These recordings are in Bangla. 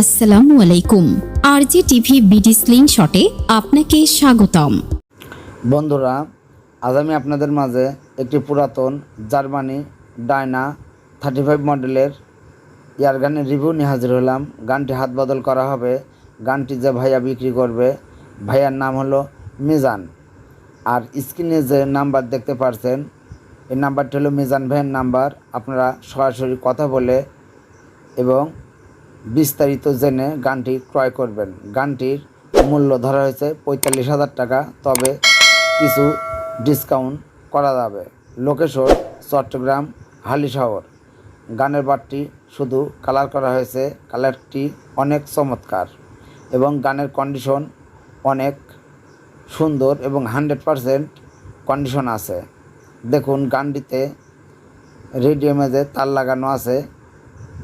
আসসালামু আলাইকুম। আরজি টিভি বিডি স্লিং শটে আপনাকে স্বাগতম। বন্ধুরা, আজ আমি আপনাদের মাঝে একটি পুরাতন জার্মানি ডায়না থার্টি ফাইভ মডেলের ইয়ার গানের রিভিউ নিয়ে হাজির হলাম। গানটি হাত বদল করা হবে। গানটি যে ভাইয়া বিক্রি করবে, ভাইয়ার নাম হলো মিজান। আর স্ক্রিনে যে নাম্বার দেখতে পারছেন, এই নাম্বারটি হলো মিজান ভাইয়ের নাম্বার। আপনারা সরাসরি কথা বলে এবং বিস্তারিত জেনে গানটি ক্রয় করবেন। গানটির মূল্য ধরা হয়েছে পঁয়তাল্লিশ হাজার টাকা, তবে কিছু ডিসকাউন্ট করা যাবে। লোকেশন চট্টগ্রাম, হালিশহর। গানের বারটি শুধু কালার করা হয়েছে, কালারটি অনেক চমৎকার এবং গানের কন্ডিশন অনেক সুন্দর এবং হান্ড্রেড পারসেন্ট কন্ডিশন আছে। দেখুন, গানটিতে রেডিও মেজে তার লাগানো আছে,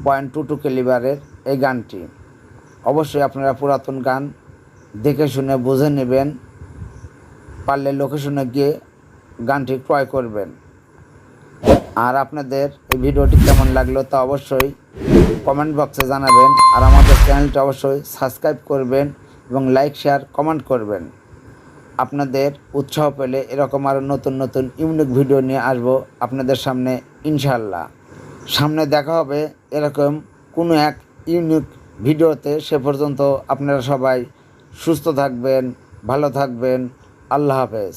পয়েন্ট টু টু ক্যালিবারের এই গানটি। অবশ্যই আপনারা পুরাতন গান দেখে শুনে, বুঝে নেবেন, পারলে লোকেশনে গিয়ে গানটি ক্রয় করবেন। আর আপনাদের এই ভিডিওটি কেমন লাগল তা অবশ্যই কমেন্ট বক্সে জানাবেন। আর আমাদের চ্যানেলটা অবশ্যই সাবস্ক্রাইব করবেন এবং লাইক শেয়ার কমেন্ট করবেন। আপনাদের উৎসাহ পেলে এরকম আরও নতুন নতুন ইউনিক ভিডিও নিয়ে আসব আপনাদের সামনে ইনশাল্লাহ সামনে দেখা হবে এরকম কোনো এক ইউনিক ভিডিওতে সে পর্যন্ত আপনারা সবাই সুস্থ থাকবেন ভালো থাকবেন। আল্লাহ হাফেজ।